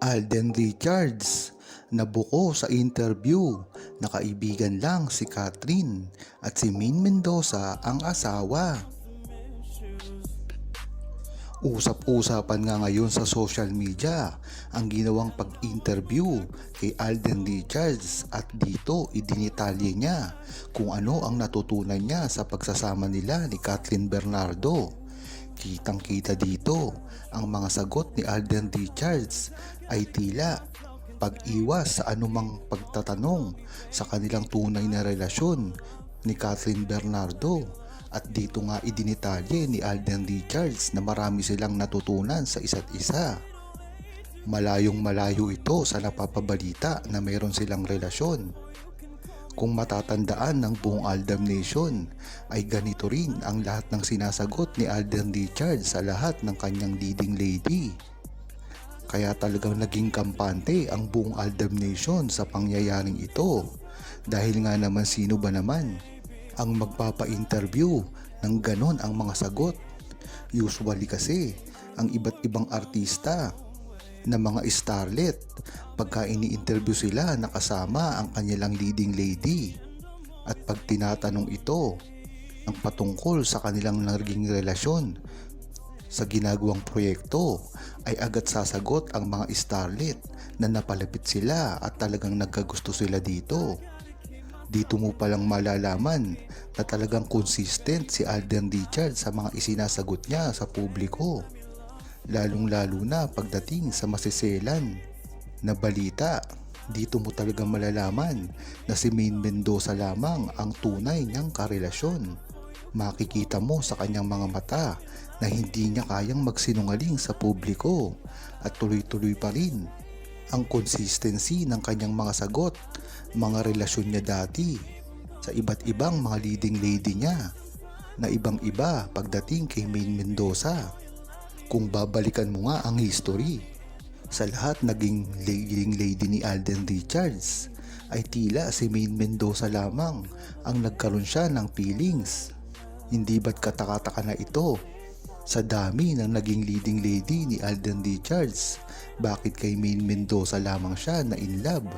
Alden Richards nabuko sa interview na kaibigan lang si Catherine at si Min Mendoza ang asawa. Usap-usapan nga ngayon sa social media ang ginawang pag-interview kay Alden Richards at dito idinitalye niya kung ano ang natutunan niya sa pagsasama nila ni Kathleen Bernardo. Kitang kita dito ang mga sagot ni Alden Richards ay tila pag-iwas sa anumang pagtatanong sa kanilang tunay na relasyon ni Kathleen Bernardo at dito nga idinitalye ni Alden Richards na marami silang natutunan sa isa't isa. Malayong malayo ito sa napapabalita na mayroon silang relasyon. Kung matatandaan ng buong Aldam Nation ay ganito rin ang lahat ng sinasagot ni Alden Richards sa lahat ng kanyang leading lady. Kaya talagang naging kampante ang buong Aldam Nation sa pangyayaring ito. Dahil nga naman sino ba naman ang magpapa-interview ng ganon ang mga sagot. Usually kasi ang iba't ibang artista na mga starlet pagka ini-interview sila nakasama ang kanilang leading lady. At pag tinatanong ito ang patungkol sa kanilang naging relasyon sa ginagawang proyekto ay agad sasagot ang mga starlet na napalapit sila at talagang nagkagusto sila dito. Dito mo palang malalaman na talagang consistent si Alden Richards sa mga isinasagot niya sa publiko. Lalong lalo na pagdating sa masiselan na balita. Dito mo talaga malalaman na si Main Mendoza lamang ang tunay niyang karelasyon. Makikita mo sa kanyang mga mata na hindi niya kayang magsinungaling sa publiko at tuloy-tuloy pa rin ang consistency ng kanyang mga sagot mga relasyon niya dati sa iba't ibang mga leading lady niya na ibang iba pagdating kay Main Mendoza. Kung babalikan mo nga ang history, sa lahat naging leading lady ni Alden Richards ay tila si Main Mendoza lamang ang nagkaroon siya ng feelings. Hindi ba't katakataka na ito sa dami ng naging leading lady ni Alden Richards bakit kay Main Mendoza lamang siya na in love?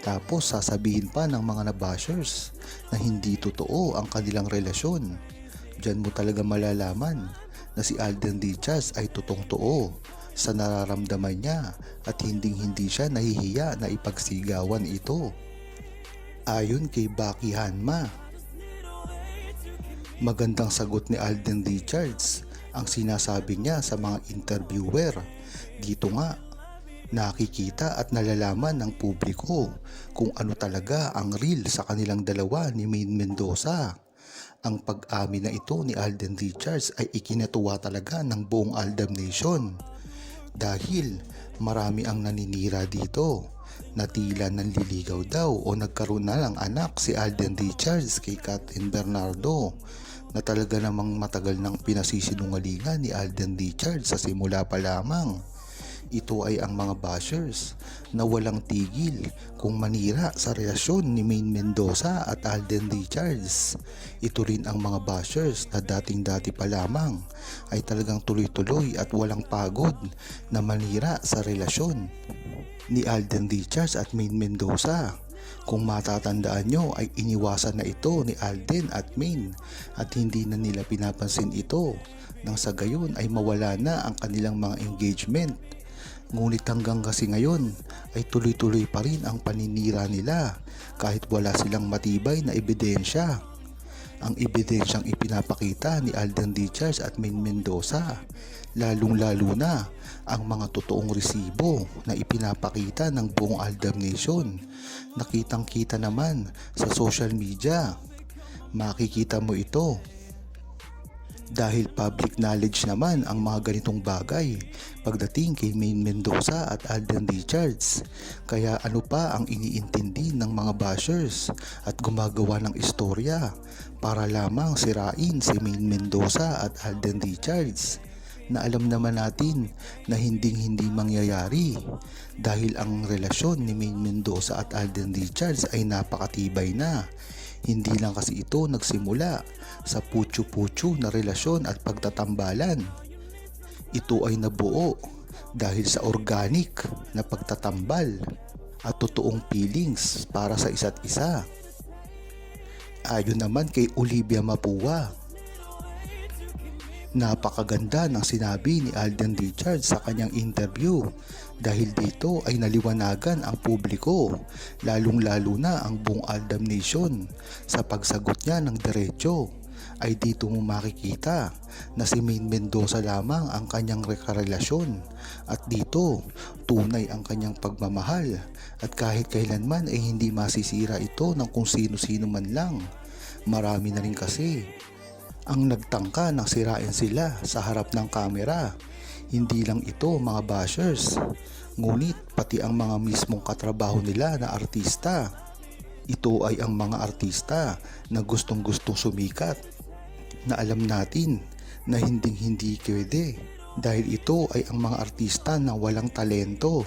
Tapos sasabihin pa ng mga nabashers na hindi totoo ang kanilang relasyon. Diyan mo talaga malalaman na si Alden Richards ay tutong too sa nararamdaman niya at hinding hindi siya nahihiya na ipagsigawan ito. Ayon kay Baki Hanma, magandang sagot ni Alden Richards ang sinasabi niya sa mga interviewer. Dito nga nakikita at nalalaman ng publiko kung ano talaga ang real sa kanilang dalawa ni Main Mendoza. Ang pag-amin na ito ni Alden Richards ay ikinatuwa talaga ng buong Aldam Nation dahil marami ang naninira dito na tila nanliligaw daw o nagkaroon na ng anak si Alden Richards kay Catherine Bernardo na talaga namang matagal nang pinasisinungalingan ni Alden Richards sa simula pa lamang. Ito ay ang mga bashers na walang tigil kung manira sa relasyon ni Main Mendoza at Alden Richards. Ito rin ang mga bashers na dating dati pa lamang ay talagang tuloy-tuloy at walang pagod na manira sa relasyon ni Alden Richards at Main Mendoza. Kung matatandaan nyo ay iniwasan na ito ni Alden at Main at hindi na nila pinapansin ito nang sa gayon ay mawala na ang kanilang mga engagement Ngunit hanggang kasi ngayon ay tuloy-tuloy pa rin ang paninira nila kahit wala silang matibay na ebidensya. Ang ebidensyang ipinapakita ni Alden Richards at Min Mendoza, lalong-lalo na ang mga totoong resibo na ipinapakita ng buong Aldam Nation. Nakitang-kita naman sa social media. Makikita mo ito dahil public knowledge naman ang mga ganitong bagay pagdating kay Main Mendoza at Alden Richards. Kaya ano pa ang iniintindi ng mga bashers at gumagawa ng istorya para lamang sirain si Main Mendoza at Alden Richards na alam naman natin na hinding hindi mangyayari dahil ang relasyon ni Main Mendoza at Alden Richards ay napakatibay na hindi lang kasi ito nagsimula sa putyo-putyo na relasyon at pagtatambalan. Ito ay nabuo dahil sa organic na pagtatambal at totoong feelings para sa isa't isa. Ayon naman kay Olivia Mapua, Napakaganda ng sinabi ni Alden Richards sa kanyang interview. Dahil dito ay naliwanagan ang publiko lalong-lalo na ang buong Aldam Nation sa pagsagot niya ng diretsyo ay dito mo makikita na si Main Mendoza lamang ang kanyang rekarelasyon at dito tunay ang kanyang pagmamahal. At kahit kailanman ay hindi masisira ito ng kung sino-sino man lang marami na rin kasi ang nagtangka ng sirain sila sa harap ng kamera. Hindi lang ito mga bashers, ngunit pati ang mga mismong katrabaho nila na artista. Ito ay ang mga artista na gustong gustong sumikat na alam natin na hinding hindi pwede dahil ito ay ang mga artista na walang talento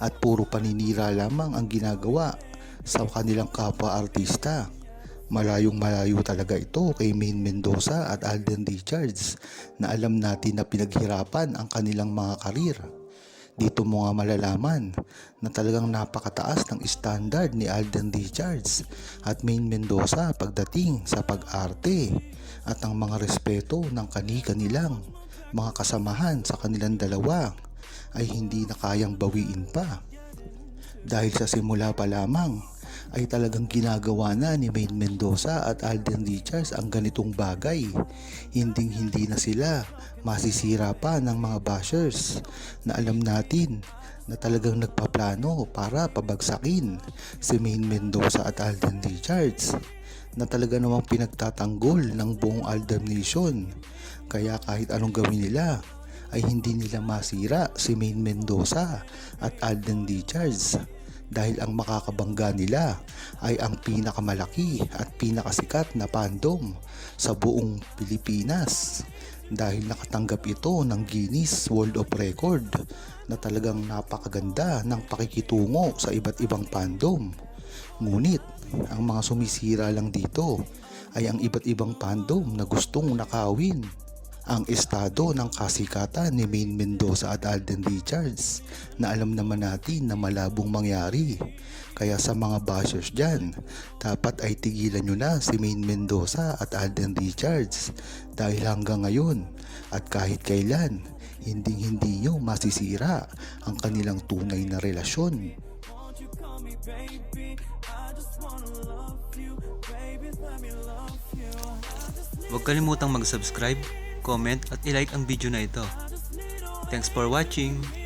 at puro paninira lamang ang ginagawa sa kanilang kapwa artista. Malayong malayo talaga ito kay Main Mendoza at Alden Richards na alam natin na pinaghirapan ang kanilang mga karir. Dito mo nga malalaman na talagang napakataas ng standard ni Alden Richards at Main Mendoza pagdating sa pag-arte at ang mga respeto ng kani-kanilang mga kasamahan sa kanilang dalawa ay hindi na kayang bawiin pa. Dahil sa simula pa lamang ay talagang ginagawa na ni Main Mendoza at Alden Richards ang ganitong bagay. Hinding hindi na sila masisira pa ng mga bashers na alam natin na talagang nagpaplano para pabagsakin si Main Mendoza at Alden Richards na talaga namang pinagtatanggol ng buong Aldam Nation. Kaya kahit anong gawin nila ay hindi nila masira si Main Mendoza at Alden Richards dahil ang makakabangga nila ay ang pinakamalaki at pinakasikat na fandom sa buong Pilipinas dahil nakatanggap ito ng Guinness World of Record na talagang napakaganda ng pakikitungo sa iba't ibang fandom. Ngunit ang mga sumisira lang dito ay ang iba't ibang fandom na gustong nakawin ang estado ng kasikatan ni Main Mendoza at Alden Richards na alam naman natin na malabong mangyari. Kaya sa mga bashers dyan, dapat ay tigilan nyo na si Main Mendoza at Alden Richards dahil hanggang ngayon at kahit kailan, hindi hindi nyo masisira ang kanilang tunay na relasyon. Huwag kalimutang mag-subscribe, comment at ilike ang video na ito. Thanks for watching!